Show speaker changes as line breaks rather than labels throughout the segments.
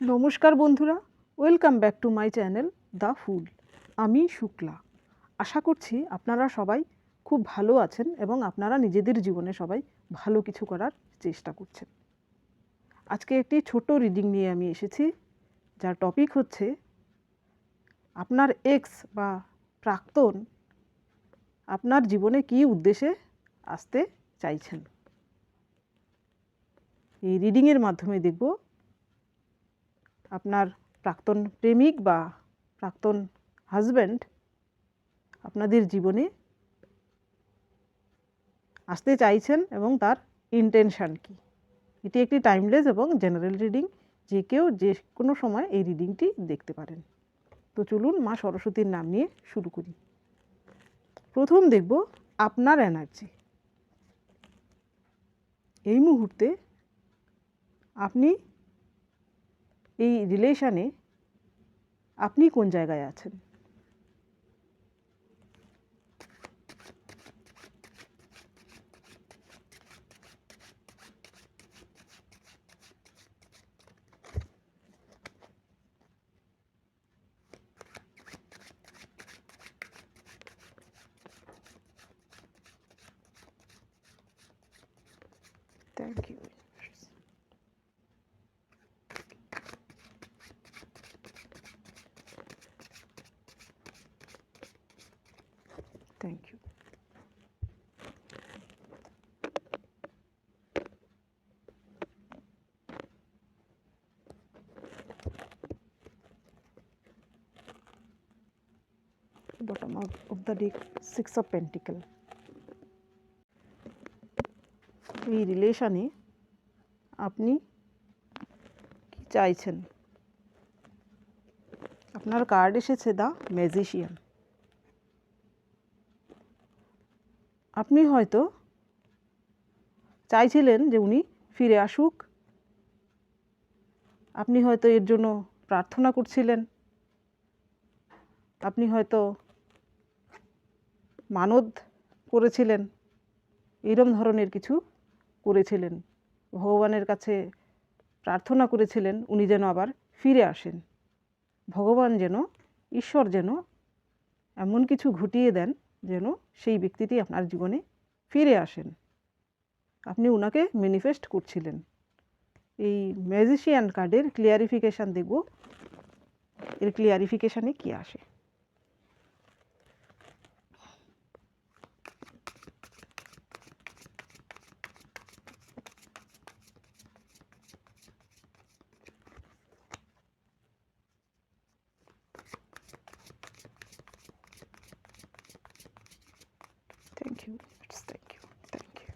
নমস্কার বন্ধুরা, welcome back to my channel the fool. আমি শুক্লা। আশা করছি আপনারা সবাই খুব ভালো আছেন এবং আপনারা নিজেদের জীবনে সবাই ভালো কিছু করার চেষ্টা করছেন। আজকে একটি ছোট রিডিং নিয়ে আমি এসেছি, যার টপিক হচ্ছে আপনার এক্স বা প্রাক্তন আপনার জীবনে কী উদ্দেশ্যে আসতে চাইছেন। এই রিডিংয়ের মাধ্যমে দেখব আপনার প্রাক্তন প্রেমিক বা প্রাক্তন হাজব্যান্ড আপনাদের জীবনে আসতে চাইছেন এবং তার ইন্টেনশান কী? এটি একটি টাইমলেস এবং জেনারেল রিডিং যে কেউ যে কোনো সময় এই রিডিংটি দেখতে পারেন। তো চলুন মা সরস্বতীর নাম নিয়ে শুরু করি। প্রথম দেখব আপনার এনার্জি এই মুহূর্তে আপনি এই রিলেশানে আপনি কোন জায়গায় আছেন? Thank you thank you bottom of, of the deck six of pentacle এই রিলেশনে আপনি কি চাইছেন? আপনার কার্ড এসেছে দ্য ম্যাজিশিয়ান আপনি হয়তো চাইছিলেন যে উনি ফিরে আসুক। আপনি হয়তো এর জন্য প্রার্থনা করছিলেন। আপনি হয়তো মানদ করেছিলেন। এরম ধরনের কিছু করেছিলেন। ভগবানের কাছে প্রার্থনা করেছিলেন উনি যেন আবার ফিরে আসেন। ভগবান যেন, ঈশ্বর যেন এমন কিছু ঘটিয়ে দেন যেন সেই ব্যক্তিটি আপনার জীবনে ফিরে আসেন। আপনি ওনাকে ম্যানিফেস্ট করছিলেন। এই ম্যাজিশিয়ান কার্ডের ক্লিয়ারিফিকেশান দেখব। এর ক্লিয়ারিফিকেশানে কি আসে Thank you. Yes, Thank you. Thank you.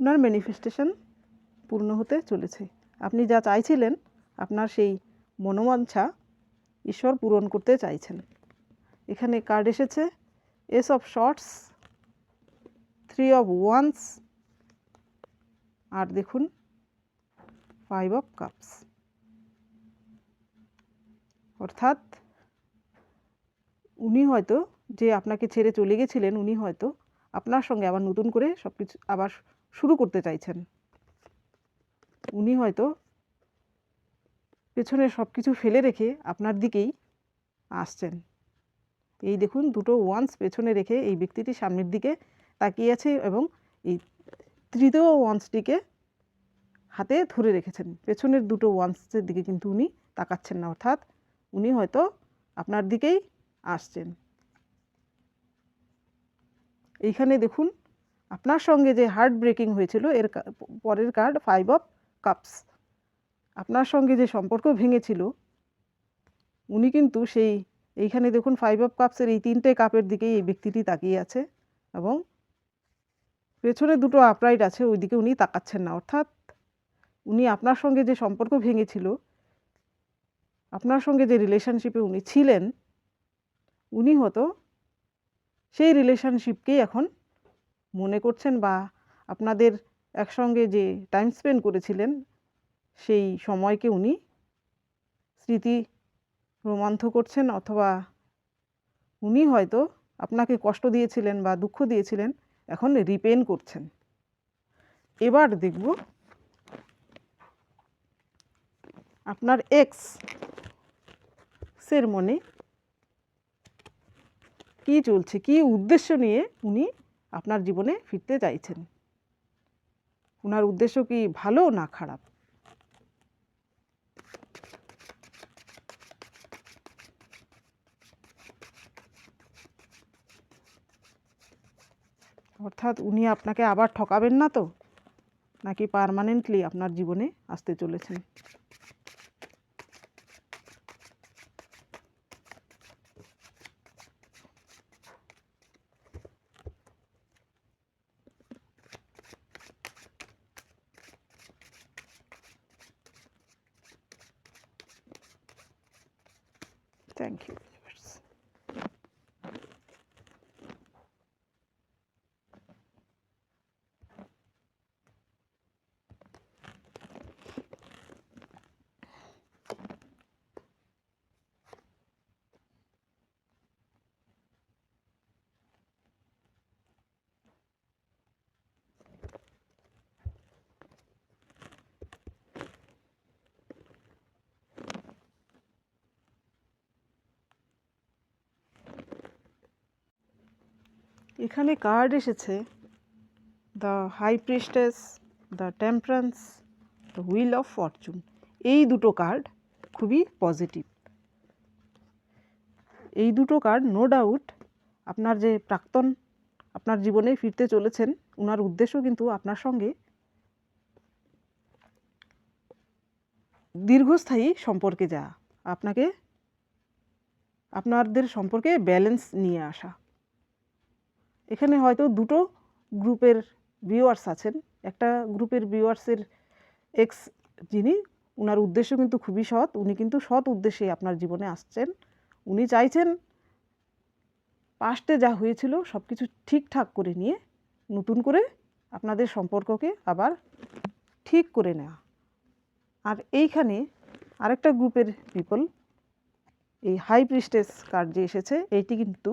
আপনার ম্যানিফেস্টেশন পূর্ণ হতে চলেছে। আপনি যা চাইছিলেন, আপনার সেই মনোবাঞ্ছা ঈশ্বর পূরণ করতে চাইছেন। এখানে কার্ড এসেছে ace of swords three of wands আর দেখুন ফাইভ অফ কাপস অর্থাৎ উনি হয়তো যে আপনাকে ছেড়ে চলে গেছিলেন, উনি হয়তো আপনার সঙ্গে আবার নতুন করে সব কিছু আবার শুরু করতে চাইছেন। উনি হয়তো পেছনে সব কিছু ফেলে রেখে আপনার দিকেই আসছেন। এই দেখুন, দুটো ওয়ান্স পেছনে রেখে এই ব্যক্তিটি সামনের দিকে তাকিয়ে আছে এবং এই তৃতীয় ওয়ান্সটিকে হাতে ধরে রেখেছেন। পেছনের দুটো ওয়ান্সের দিকে কিন্তু উনি তাকাচ্ছেন না, অর্থাৎ উনি হয়তো আপনার দিকেই আসছেন। এইখানে দেখুন আপনার সঙ্গে যে হার্ট ব্রেকিং হয়েছিল, এর পরের কার্ড ফাইভ অফ কাপস আপনার সঙ্গে যে সম্পর্ক ভেঙেছিল, উনি কিন্তু সেই, এইখানে দেখুন ফাইভ অফ কাপসের এই তিনটে কাপের দিকেই এই ব্যক্তিটি তাকিয়ে আছে এবং পেছনে দুটো আপরাইট আছে, ওইদিকে উনি তাকাচ্ছেন না। অর্থাৎ উনি আপনার সঙ্গে যে সম্পর্ক ভেঙেছিল, আপনার সঙ্গে যে রিলেশনশিপে উনি ছিলেন, উনি হতো সেই রিলেশনশিপকেই এখন মনে করছেন বা আপনাদের একসঙ্গে যে টাইম স্পেন্ড করেছিলেন, সেই সময়কে উনি স্মৃতি রোমান্থ করছেন অথবা উনি হয়তো আপনাকে কষ্ট দিয়েছিলেন বা দুঃখ দিয়েছিলেন, এখন রিপেন করছেন। এবার দেখব আপনার এক্স সের মনে কি চলছে, কি উদ্দেশ্য নিয়ে উনি আপনার জীবনে ফিরতে চাইছেন। ওনার উদ্দেশ্য কি ভালো না খারাপ? অর্থাৎ উনি আপনাকে আবার ঠকাবেন না তো? নাকি পার্মানেন্টলি আপনার জীবনে আসতে চলেছেন? থ্যাংক ইউ এখানে কার্ড এসেছে the high priestess the temperance the wheel of fortune এই দুটো কার্ড খুবই পজিটিভ এই দুটো কার্ড নো ডাউট আপনার যে প্রাক্তন, আপনার জীবনে ফিরতে চলেছেন ওনার উদ্দেশ্য কিন্তু আপনার সঙ্গে দীর্ঘস্থায়ী সম্পর্কে যাওয়া, আপনাকে, আপনাদের সম্পর্কে ব্যালেন্স নিয়ে আসা। এখানে হয়তো দুটো গ্রুপের ভিউয়ার্স আছেন। একটা গ্রুপের ভিউয়ার্সের এক্স যিনি ওনার উদ্দেশ্য কিন্তু খুবই সৎ। উনি কিন্তু সৎ উদ্দেশ্যে আপনার জীবনে আসছেন। উনি চাইছেন পাস্টে যা হয়েছিল সব কিছু ঠিকঠাক করে নিয়ে নতুন করে আপনাদের সম্পর্ককে আবার ঠিক করে নেওয়া। আর এইখানে আরেকটা গ্রুপের পিপল এই হাই প্রিস্টেস কার্ড যে এসেছে, এইটি কিন্তু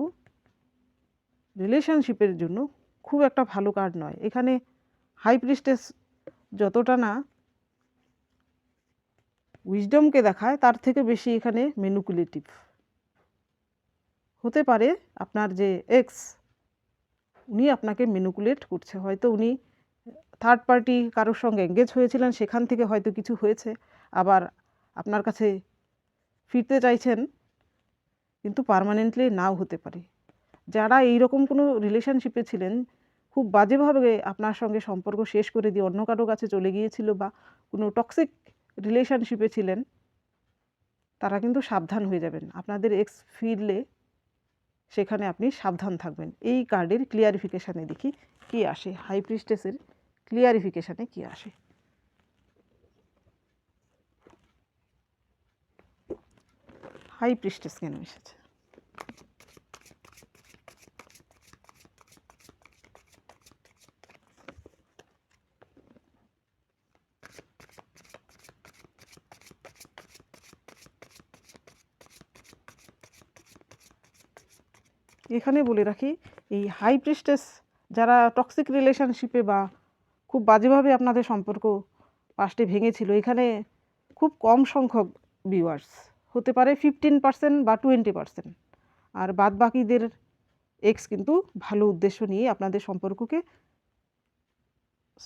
রিলেশনশিপের জন্য খুব একটা ভালো কার্ড নয়। এখানে হাই প্রিস্টেস যতটা না উইজডমকে দেখায়, তার থেকে বেশি এখানে মেনুকুলেটিভ হতে পারে আপনার যে এক্স উনি আপনাকে মেনুকুলেট করছে। হয়তো উনি থার্ড পার্টি কারোর সঙ্গে এঙ্গেজ হয়েছিলেন, সেখান থেকে হয়তো কিছু হয়েছে। আবার আপনার কাছে ফিরতে চাইছেন, কিন্তু পারমানেন্টলি নাও হতে পারে। যারা এই রকম কোনো রিলেশনশিপে ছিলেন, খুব বাজেভাবে আপনার সঙ্গে সম্পর্ক শেষ করে দিয়ে অন্য কারও কাছে চলে গিয়েছিল বা কোনো টক্সিক রিলেশনশিপে ছিলেন, তারা কিন্তু সাবধান হয়ে যাবেন। আপনাদের এক্স ফিরলে সেখানে আপনি সাবধান থাকবেন। এই কার্ডের ক্লিয়ারিফিকেশানে দেখি কী আসে। হাই প্রিস্টেসের ক্লিয়ারিফিকেশানে কী আসে? হাই প্রিস্টেস কেন এসেছে? এখানে বলে রাখি, এই হাই প্রিস্টেস যারা টক্সিক রিলেশনশিপে বা খুব বাজেভাবে আপনাদের সম্পর্ক পাস্টে ভেঙেছিল, এখানে খুব কম সংখ্যক ভিউয়ার্স হতে পারে ফিফটিন পার্সেন্ট বা টোয়েন্টি পার্সেন্ট আর বাদ বাকিদের এক্স কিন্তু ভালো উদ্দেশ্য নিয়ে আপনাদের সম্পর্ককে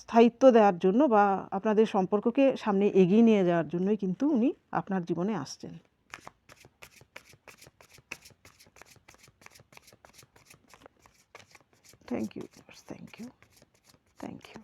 স্থায়িত্ব দেওয়ার জন্য বা আপনাদের সম্পর্ককে সামনে এগিয়ে নিয়ে যাওয়ার জন্যই কিন্তু উনি আপনার জীবনে আসছেন। Thank you, viewers. Thank you. Thank you.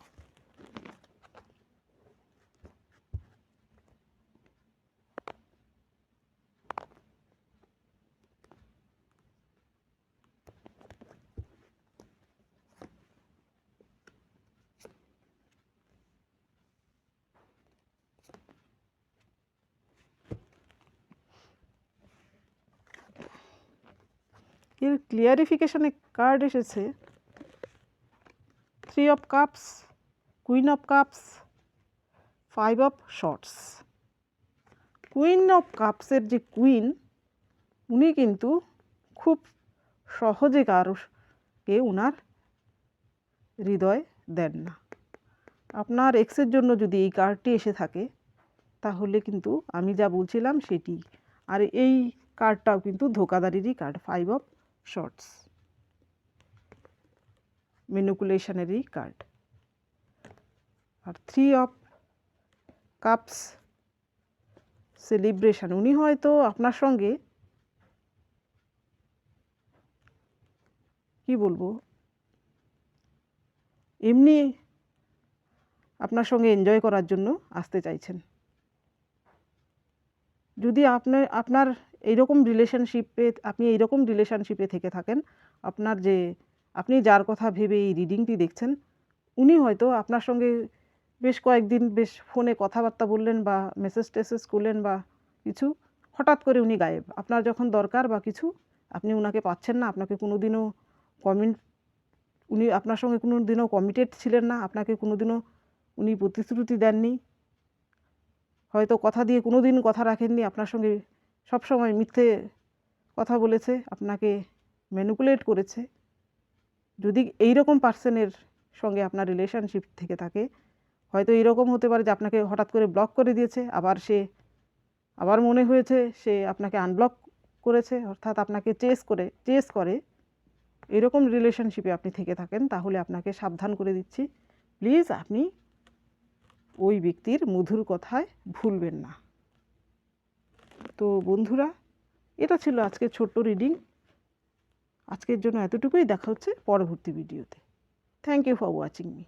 এর ক্লিয়ারিফিকেশানে কার্ড এসেছে three of cups queen of cups five of swords queen of কাপসের যে কুইন উনি কিন্তু খুব সহজে কারোকে উনার হৃদয় দেন না। আপনার এক্সের জন্য যদি এই কার্ডটি এসে থাকে, তাহলে কিন্তু আমি যা বলছিলাম সেটি। আর এই কার্ডটাও কিন্তু ধোকাদারিরই কার্ড ফাইভ অফ শর্টস মেনুকুলেশনেরই কার্ড আর থ্রি অফ কাপস সেলিব্রেশন উনি হয়তো আপনার সঙ্গে কি বলব? এমনি আপনার সঙ্গে এনজয় করার জন্য আসতে চাইছেন। যদি আপনার আপনার এইরকম রিলেশনশিপে আপনি এইরকম রিলেশনশিপে থেকে থাকেন, আপনার যে আপনি যার কথা ভেবে এই রিডিংটি দেখছেন, উনি হয়তো আপনার সঙ্গে বেশ কয়েকদিন বেশ ফোনে কথাবার্তা বললেন বা মেসেজ টেসেজ করলেন বা কিছু, হঠাৎ করে উনি গায়েব। আপনার যখন দরকার বা কিছু, আপনি ওনাকে পাচ্ছেন না, আপনাকে কোনো দিনও কমিট উনি আপনার সঙ্গে কোনো দিনও কমিটেড ছিলেন না, আপনাকে কোনো দিনও উনি প্রতিশ্রুতি দেননি। হয়তো কথা দিয়ে কোনো দিন কথা রাখেননি, আপনার সঙ্গে সব সময় মিথ্যে কথা বলেছে, আপনাকে ম্যানুপুলেট করেছে। যদি এই রকম পার্সনের সঙ্গে আপনার রিলেশনশিপ থেকে থাকে, হয়তো এরকম হতে পারে যে আপনাকে হঠাৎ করে ব্লক করে দিয়েছে, আবার সে, আবার মনে হয়েছে সে আপনাকে আনব্লক করেছে, অর্থাৎ আপনাকে চেস করে চেস করে। এরকম রিলেশনশিপে আপনি থেকে থাকেন, তাহলে আপনাকে সাবধান করে দিচ্ছি। প্লিজ আপনি ওই ব্যক্তির মধুর কথায় ভুলবেন না। তো বন্ধুরা, এটা ছিল আজকে ছোট্ট রিডিং আজকের জন্য এতটুকুই। দেখা হচ্ছে পরবর্তী ভিডিওতে। Thank you for watching me